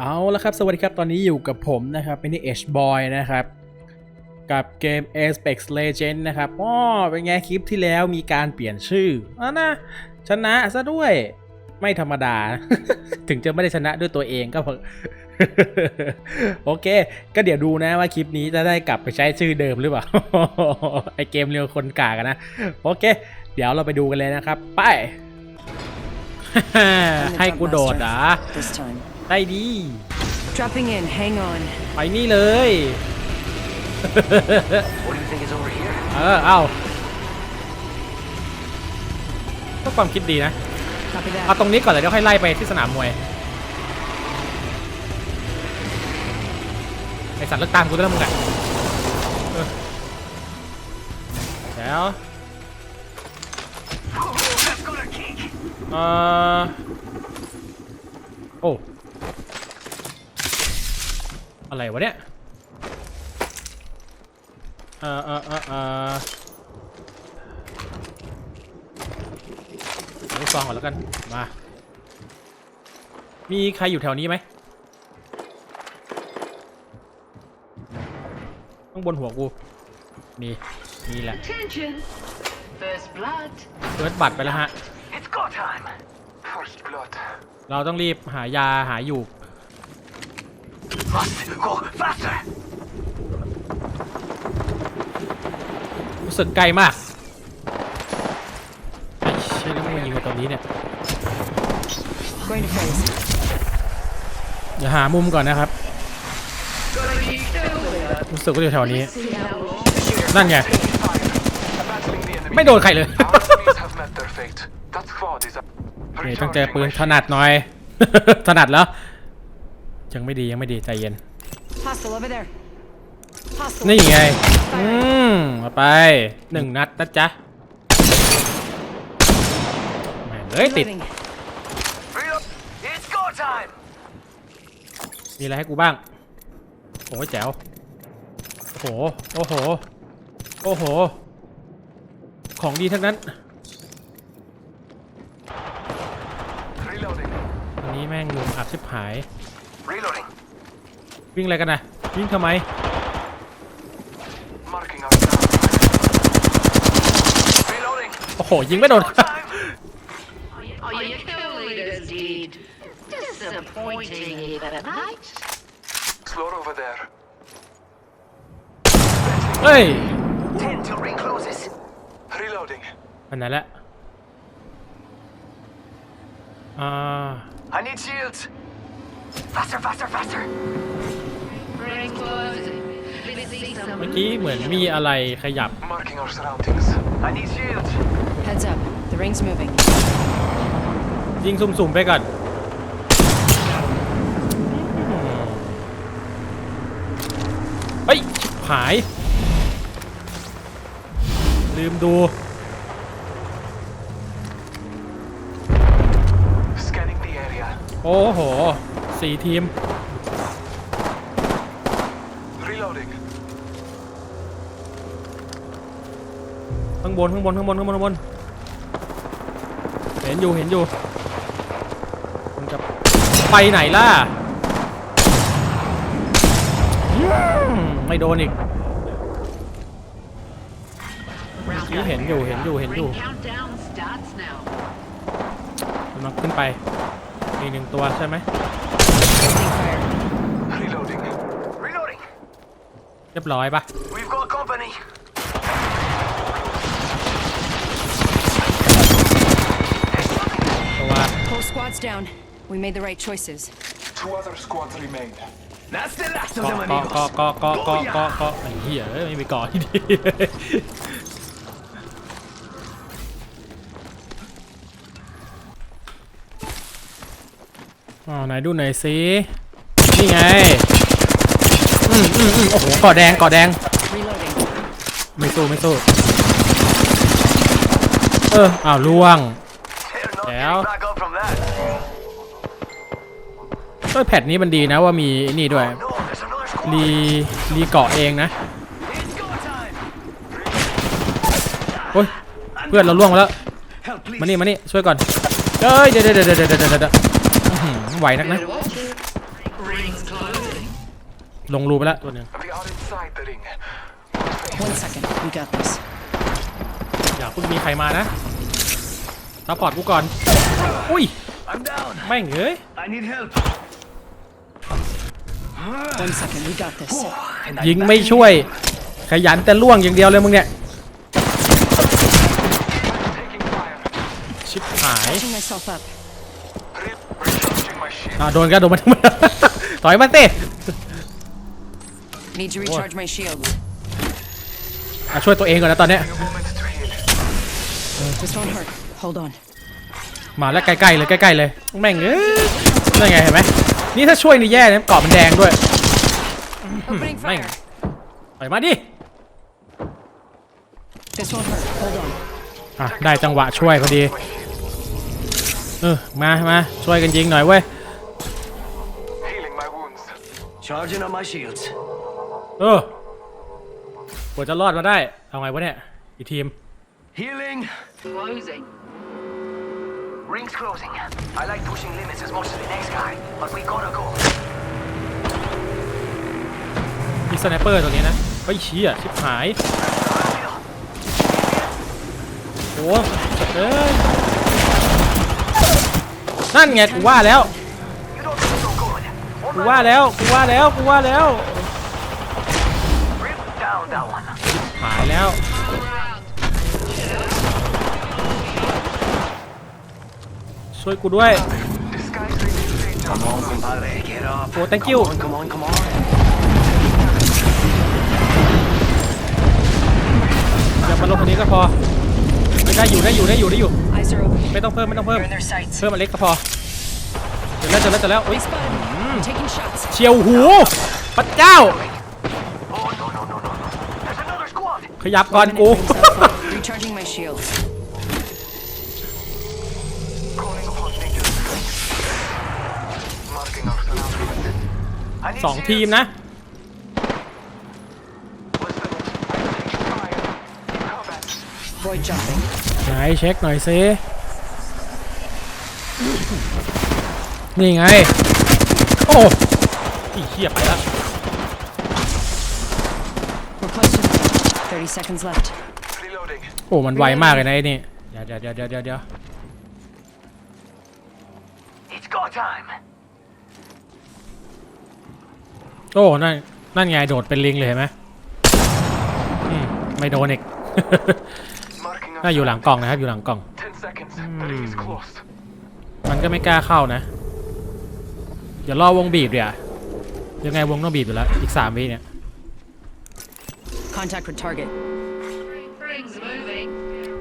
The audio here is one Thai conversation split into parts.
เอาละครับ สวัสดีครับ ตอนนี้อยู่กับผมนะครับเป็นนี่ H Boy นะครับ กับเกม Apex Legends นะครับอ๋อเป็นไงคลิปที่แล้วมีการเปลี่ยนชื่ออะนะ ชนะซะด้วย ไม่ธรรมดา ถึงจะไม่ได้ชนะด้วยตัวเองก็พอโอเค ก็เดี๋ยวดูนะว่าคลิปนี้จะได้กลับไปใช้ชื่อเดิมหรือเปล่า ไอเกมเรียวคนกากันนะ โอเค เดี๋ยวเราไปดูกันเลยนะครับ ไป ให้กูโดดเหรอะ This time. ได้ดี Dropping in, hang on. ไปนี่เลย What do you think is over here? เออเอาก็ความคิดดีนะ Copy เอา that. ตรงนี้ก่อนเลยเดี๋ยวค่อยไล่ไปที่สนามมวย ไอสัตว์เลือกตามกูด้วยนะมึงอะเออแล้ว I've got a kick. เออโอ้ อะไรวะเนี่ยเออเออเออเออเอาลูกซองก่อนแล้วกัน มา มีใครอยู่แถวนี้ไหมข้างบนหัวกู มีมีแหละ Attention! First blood. เฟิร์สบัตรไปแล้วฮะ It's go time. First blood. เราต้องรีบหายาหาอยู่ Must go faster. รู้สึกไกลมากไอ้เชี่ยแล้วมึงมายิงมาตรงนี้เนี่ย Going to phase. เดี๋ยวหามุมก่อนนะครับ Gotta be earlier. รู้สึกว่าอยู่แถวนี้ See how long นั่นไง Battling the enemy. ไม่โดนใครเลย Our enemies have met their fate. That squad is a นี่ต้องเจอปืนถนัดหน่อย ถนัดแล้ว ยังไม่ดียังไม่ดีใจเย็น Hostile over there. Hostile. นี่ไง อืมมาไปหนึ่งนัดนะจ๊ะแม่งเอ้ยติด Reloading. Reload. It's go time. มีอะไรให้กูบ้าง โอ้ยแจ๋ว โอ้โห โอ้โห โอ้โห ของดีทั้งนั้น Reloading. อันนี้แม่งลุมอับชิบหาย Reloading. วิ่งอะไรกันนะวิ่งทำไม Marking our ground. Reloading. โอ้โห ยิงไม่โดน Go time. are your kill leaders dead? Disappointing even at night. Slow over there. เฮ้ย Ten till ring closes. Reloading. อันไหนละ อ่า I need shields. Faster, faster, faster. Bring closing. Let's see some เมื่อกี้เหมือนมีอะไรขยับ Marking our surroundings. I need shields. Heads up. The ring's moving. ยิงสุ่มๆไปก่อน เฮ้ยชิบหาย ลืมดู Scanning the area. โอ้โห สี่ทีม Reloading. ข้างบนข้างบนข้างบนข้างบนข้างบน เห็นอยู่เห็นอยู่ มันจะไปไหนล่ะอืมไม่โดนอีก round เห็นอยู่เห็นอยู่เห็นอยู่ Ring countdown starts now. กำลังขึ้นไป มีหนึ่งตัวใช่ไหม Reloading. Reloading. เรียบร้อยปะ We've got company. ตัว Whole squad's down. We made the right choices. Two other squads remain. That's the last of เกาะ them, เกาะ amigos. เกาะเกาะเกาะเกาะเกาะเกาะไอ้เหี้ยเอ้ยไม่มีเกาะที่ดี อ๋อไหนดูหน่อยสินี่ไงอืมอืมอืมโอ้โหกาะแดงกาะแดง Reloading. ไม่สู้ไม่สู้เอออ้าวล่วง They're not Yeah. getting back up from that. เออแพทนี้มันดีนะว่ามีนี่ด้วยรีรีเกาะเองนะโอ้ยเพื่อนเราล่วงมาแล้วมานี่มานี่ช่วยก่อนเอ้ยเดี๋ยวเดี๋ยวเดี๋ยวเดี๋ยวเดี๋ยวเดี๋ยวอื้อหือ ไหวนักนะ Better watch it. Rings closing. ลงรูไปแล้วตัวหนึ่ง We are inside the ring. One second. We got this. อย่าเพิ่งมีใครมานะซัพพอร์ตกูก่อน อุ้ย I'm down. แม่งเอ้ย I need help. One second. We got this. And ยิงไม่ช่วย ขยันแต่ล่วงอย่างเดียวเลยมึงเนี่ย taking fire. ชิบหาย Patching myself up. อ่าโดนก็โดนมัน ถอยมาสิ Need to recharge my shields. อะช่วยตัวเองก่อนนะตอนเนี้ย A moment to heal. This won't hurt. Hold on. มาแล้วใกล้ๆเลยใกล้ๆเลย แม่งเอ้ยนั่นไงเห็นไหมนี่ถ้าช่วยนี่แย่นะเกาะมันแดงด้วย Opening Mine. fire. ถอยมาดิ This won't hurt. Hold on. อะได้จังหวะช่วยพอดี เออมามาช่วยกันยิงหน่อยเว้ย Healing my wounds. Charging on my shields. เออกว่าจะรอดมาได้เอาไงวะเนี่ยอีกทีม Healing. Closing. Rings closing. I like pushing limits as much as the next guy, but we gotta go. มีสไนเปอร์ตัวนี้นะเฮ้ยเชี้อะชิบหายโอ้เอ้ยนั่นไงกูว่าแล้ว กูว่าแล้วกูว่าแล้วกูว่าแล้วหายแล้วช่วยกูด้วยโอ้ thank you อย่ามาลงคนนี้ก็พอได้อยู่ได้อยู่ได้อยู่ได้อยู่ไม่ต้องเพิ่มไม่ต้องเพิ่มเพิ่มอเล็กก็พอ จอแล้วเจอแล้วเจอแล้วอุ๊ย Spotted. I'm taking shots. เฉียวหูพระเจ้า Oh, no, no, no, no, no. There's another squad. ขยับก่อนกู Recharging my shields. Calling upon nature. Marking our surroundings. I need สองทีม shields. นะ Listen, I'm taking fire. In combat. Void jumping. ไหนเช็คหน่อยซิ นี่ไง โอ้อีเหี้ยไปแล้ว We're close to the finish. 30 seconds left. Reloading. โอ้มันไวมากเลยนะไอ้นี่เดี๋ยวเดี๋ยวเดี๋ยวเดี๋ยวเดี๋ยว It's go time. โอ้นั่นนั่นไงโดดเป็นลิงเลยเห็นไหมอืมไม่โดนอีก Marking น่า our อยู่หลังกล่องนะครับอยู่หลังกล่อง Ten seconds. The ring is closed. มันก็ไม่กล้าเข้านะ เดี๋ยวรอวงบีบเดี๋ยวายังไงวงต้องบีบอยู่แล้ว อีกสามวิเนี่ย Contact with target. Rings moving.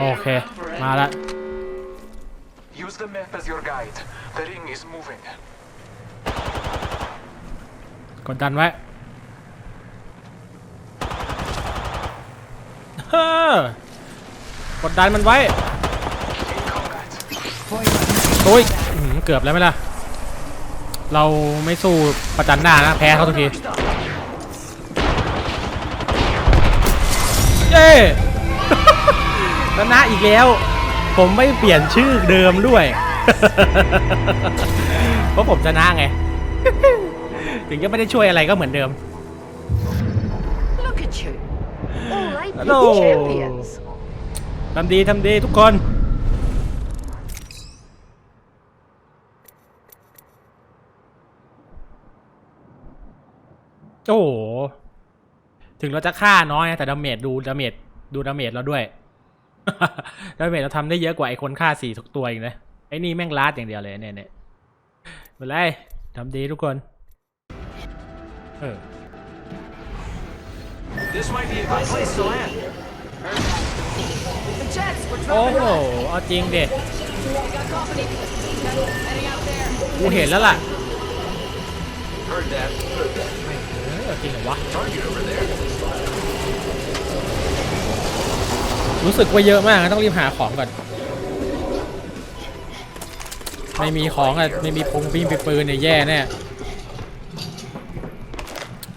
โอเค มาละ Use the map as your guide. The ring is moving. กดดันไว้เฮ้อกดดันมันไว้ In combat. Void weapons. โอ้ยอื้อหือเกือบแล้วไหมล่ะ เราไม่สู้ประจันหน้านะ แพ้เขาทุกที เย้ชนะอีกแล้ว ผมไม่เปลี่ยนชื่อเดิมด้วย เพราะผมชนะไง ถึงจะไม่ได้ช่วยอะไรก็เหมือนเดิม Look at you. All eight Hello. champions. ทำดี ทำดีทุกคน โอ้โห ถึงเราจะฆ่าน้อยนะแต่ดาเมจดูดาเมจดูดาเมจเราด้วย ดาเมจเราทำได้เยอะกว่าไอ้คนฆ่าสี่ทุกตัวอีกนะไอ้นี่แม่งลาดอย่างเดียวเลยเนี่ยเนี่ยเป็นไรทำดีทุกคน เออ This might be a good place to land. The jets! We're โอ้โหเอาจริงเด็กูเห็นแล้วล่ะ Heard that. เออจริงเหรอวะ Target over there. รู้สึกว่าเยอะมากนะต้องรีบหาของก่อน ไม่มีของอะไม่มีพงปิ้งปืนเนี่ยแย่แน่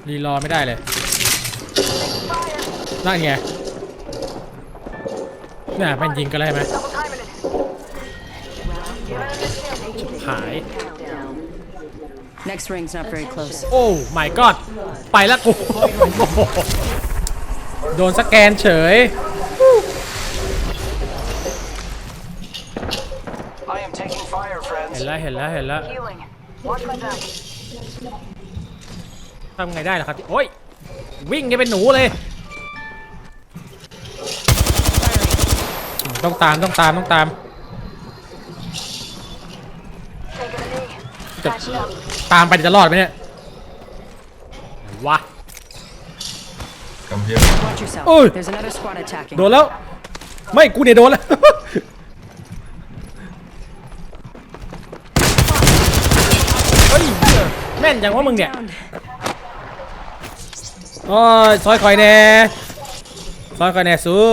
รีรอไม่ได้เลย นั่นไง น่ะเป็นยิงกันเลยไหมหาย Next ring's not very close. โอ้ my god ไปแล้วกู โดนสแกนเฉย I am taking fire, เห็ friends. นแล้วเห็นแล้วเห็นแล้ว Healing. Watch my back. ทำไงได้ล่ะครับ โอ้ย วิ่งกันเป็นหนูเลย ต้องตามต้องตามต้องตาม Taking a knee. จะ ตามไปจะรอดไหมเนี่ยไหนวะ Come here. Watch yourself. Ôi. There's another squad attacking. โดนแล้ว ไม่กูเนี่ยโดนแล้ว เฮ้ยเหี้ยแม่นอย่างว่ามึงเนี่ย Down. โอ้ยซอยคอยแน่ซอยคอยแน่สู้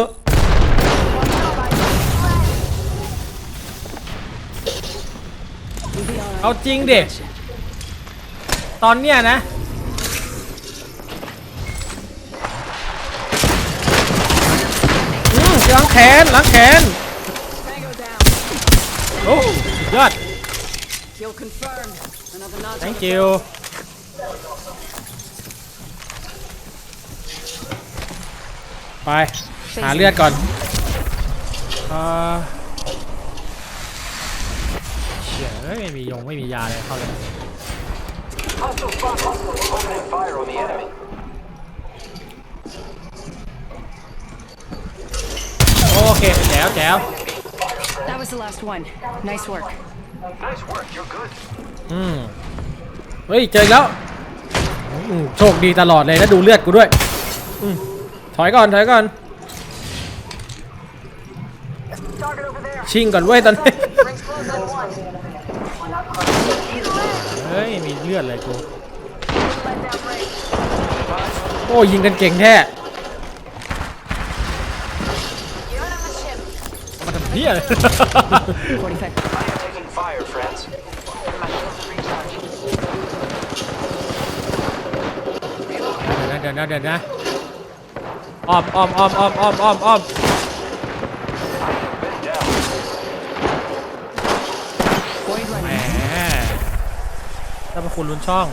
เอาจริงดิ ตอนเนี้ยนะ อืมล้างแขนล้างแขนโอ้สุดยอด Kill confirmed. Another Nazi. thank you ไป หาเลือดก่อนเออเชี่ยเอ้ยไม่มียงไม่มียาเลยเข้าเลย Hostile spot. Opening fire on the enemy. โอเคแจ๋วแจ๋ว That was the last one. Nice work. Nice work. You're good. อืมเฮ้ย เจออีกแล้วอืมโชคดีตลอดเลยแล้วดูเลือดกูด้วยอืมถอยก่อน ถอยก่อน Target over there. ชิงก่อนเว้ยตอนนี้ Rings close on one. เฮ้ย มีเลือดเลยกู โอ้ยิงกันเก่งแท้มาทำเพี้ยเลย taking fire, friends. เดี๋ยวนะเดี๋ยวนะเดี๋ยวนะอ้อมอ้อมอ้อมอ้อมอ้อมอ้อมอ้อม คุณลุ้นช่อง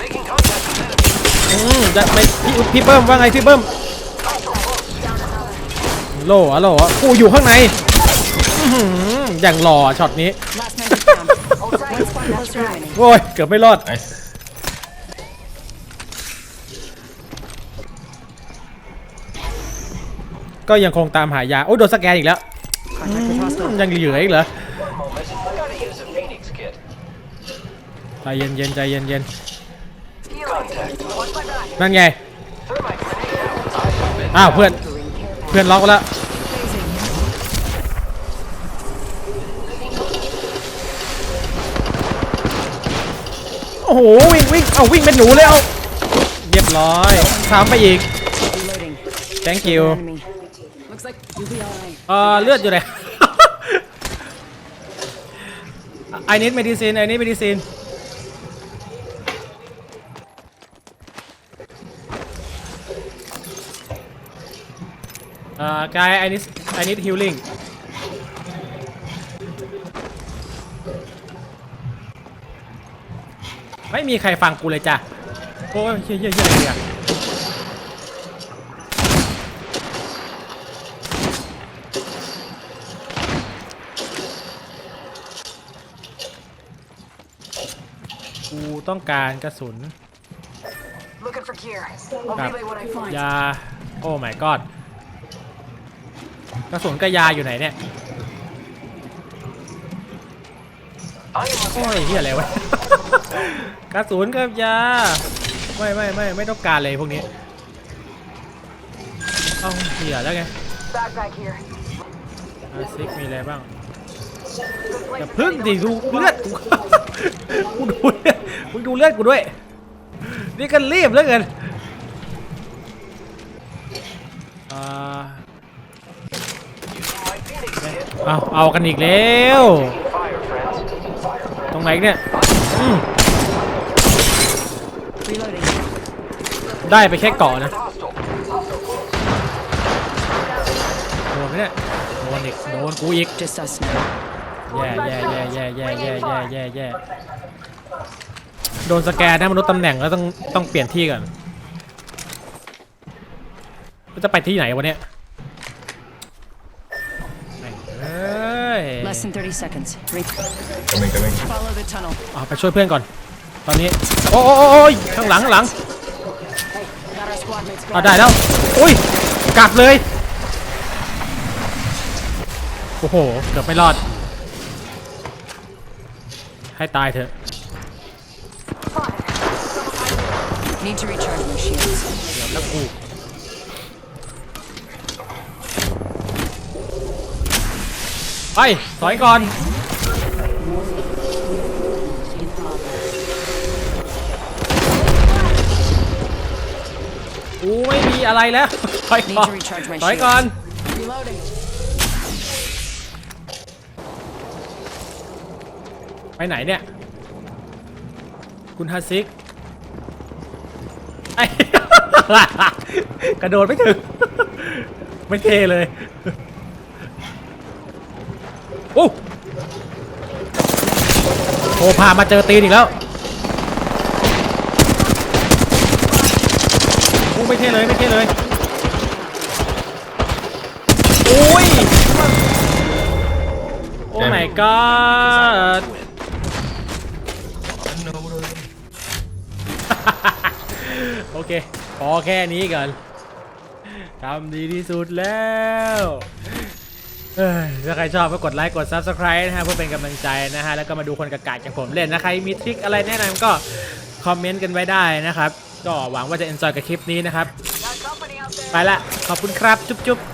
Making contact with enemy. อืมจะไม่พี่พี่เบิ้มว่าไงพี่เบิ้มโหลอะโหลอะกูอยู่ข้างในอื้อหืออย่างหล่อช็อตนี้ Last man down. One squad closer remaining. โอ้ยเกือบไม่รอด Nice. ก็ยังคงตามหายาโอ้ยโดนสแกนอีกแล้ว Contact with hostile. ยังเหลืออีกเหรอ ใจเย็นเย็นใจเย็นเย็น Contact. Watch my back. นั่นไง Thermite grenade out. I have been อ้าวเพื่อนเพื่อนล็อกไว้แล้วโอ้โหวิ่งวิ่งเอาวิ่งเป็นหนูเลยเอาเรียบร้อยถามไปอีก Reloading. thank you Enemy. Looks like you'll be alright. เอ่อเลือดอยู่ไหน I need medicine I need medicine อ่อกาย I need I need healing ไม่มีใครฟังกูเลยจ้ะ โอ้ยเฮียเฮียเฮียอะไรเนี่ยกูต้องการกระสุน Looking for gear. I'll กับ relay what I find. ยา โอ้ my god ก ระสุนกับยาอยู่ไหนเนี่ย โอ้ยเฮียอะไรวะ กระสุนกับยา ไม่ไม่ไม่ไม่ต้องการเลยพวกนี้ เอาเฮียแล้วไงอาซิกมีอะไรบ้างอย่าพึ่งดิดูเลือดกูกูดูเลือดมึงดูเลือดกูด้วย นี่กันรีบแล้วเกินอ่า เอาเอากันอีกแล้ว Fire, friends. ตรงไหนเนี่ยอืม Reloading. ได้ไปแค่เกาะนะ Hostile. โดนไหมเนี่ยโดนอีกโดนกูอีก Just us now. แย่แย่แย่แย่แย่แย่แย่แย่แย่โดนสแกนนะมนุษย์ตำแหน่งแล้วต้องต้องเปลี่ยนที่ก่อนแล้วจะไปที่ไหนวะเนี่ยแม่งเอ้ ย Less than 30 seconds. Ring. กำลังกำลัง Follow the tunnel. เอาไปช่วยเพื่อนก่อน ตอนนี้ โอ้โอ้โอ้โอ้ยข้างหลังข้างหลัง Got our squad mates เอาได้แล้ว อุ้ยกลับเลย โอ้โห เกือบไม่รอด ให้ตายเถอะ Need to recharge my shields. เดี๋ยวแล้วกู ไปถอยก่อน กูไม่มีอะไรแล้วถอยก่อน Need to recharge my ถอยก่อน Reloading. ไปไหนเนี่ย คุณฮาซิกไอ้กระโดดไม่ถึง ไม่เทเลย โอ้โหพามาเจอตีนอีกแล้วโอ้ไม่เท่เลยไม่เท่เลยโอ้ยโอ้ my god อันโน้เลยโอเคพอแค่นี้ก่อนทำดีที่สุดแล้วเอ้ย ถ้าใครชอบก็กดไลค์กด Subscribe นะฮะเพื่อเป็นกำลังใจนะฮะแล้วก็มาดูคนกากาอย่างผมเล่นนะใครมีทริคอะไรแนะนำก็คอมเมนต์กันไว้ได้นะครับ ก็หวังว่าจะ enjoy กับคลิปนี้นะครับ ไปละ ขอบคุณครับ จุ๊บๆ